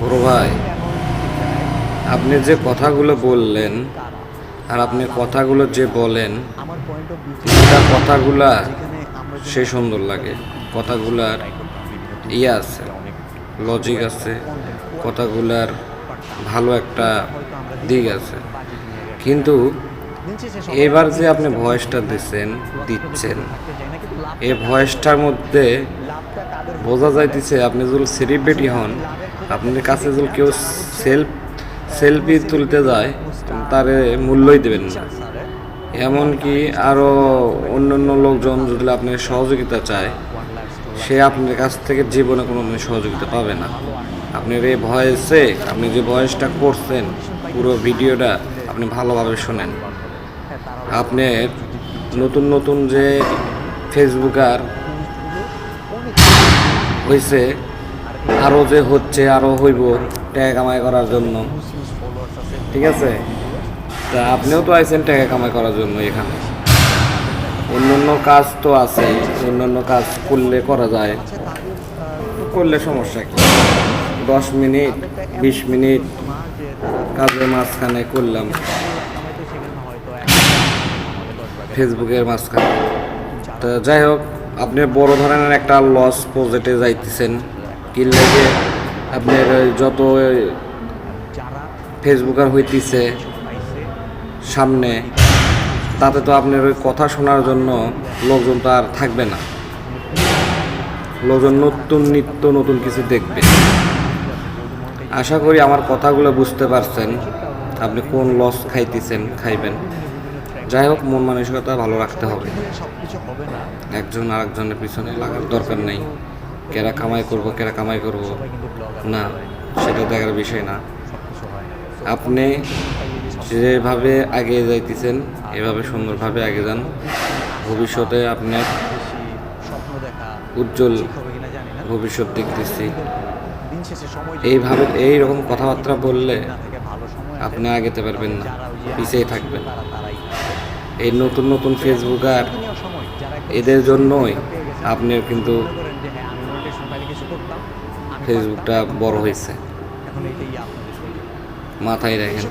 বড় ভাই আপনি যে কথাগুলো বললেন আর আপনি কথাগুলো যে বলেন কথাগুলা সে সুন্দর লাগে। কথাগুলার ইয়ে আছে লজিক আছে কথাগুলার ভালো একটা দিক আছে। কিন্তু এবার যে আপনি ভয়েসটা দিচ্ছেন দিচ্ছেন এই ভয়েসটার মধ্যে বোঝা যাইতেছে আপনি যদি সেলিব্রিটি হন, আপনার কাছে যদি কেউ সেলফ সেলফি তুলতে যায়, তারে মূল্যই দেবেন না। এমনকি আরও অন্য অন্য লোকজন যদি আপনার সহযোগিতা চায়, সে আপনার কাছ থেকে জীবনে কোনো সহযোগিতা পাবে না। আপনার এই ভয়েসে, আপনি যে ভয়েসটা করছেন, পুরো ভিডিওটা আপনি ভালোভাবে শোনেন। আপনার নতুন নতুন যে ফেসবুকার হয়েছে আরও যে হচ্ছে আরও হইব টাকা কামাই করার জন্য। ঠিক আছে? তা আপনিও তো আইছেন টাকা কামাই করার জন্য এখানে। অন্যান্য কাজ তো আছে, অন্যান্য কাজ করলে করা যায়। করলে সমস্যা কি? দশ মিনিট, বিশ মিনিট, কাজের মাঝখানে করলাম। ফেসবুকের মাঝখানে। তো যাই হোক, আপনি বড় ধরনের একটা লস প্রজেক্টে যাইতেছেন। কি লাগে আপনার যত ফেসবুকার হইতেছে সামনে, তাতে তো আপনার ওই কথা শোনার জন্য লোকজন তো আর থাকবে না। লোকজন নতুন নিত্য নতুন কিছু দেখবে। আশা করি আমার কথাগুলো বুঝতে পারছেন। আপনি কোন লস খাইতেছেন, খাইবেন? যাই হোক মন মানসিকতা ভালো রাখতে হবে। একজন আরেকজনের পিছনে লাগার দরকার নেই। কেরা কামাই করব কেরা কামাই করব? না সেটা দেখার বিষয় না। আপনি যেভাবে আগে যাইতেছেন এভাবে সুন্দরভাবে আগে যান। ভবিষ্যতে আপনার উজ্জ্বল ভবিষ্যৎ দেখতেছি। এইভাবে এইরকম কথাবার্তা বললে আপনি আগে পারবেন না পিছিয়ে থাকবেন। এই নতুন নতুন ফেসবুক আর এদের জন্যই আপনি কিন্তু ফেসবুকটা বড় হয়েছে। মাথায় রাখেন।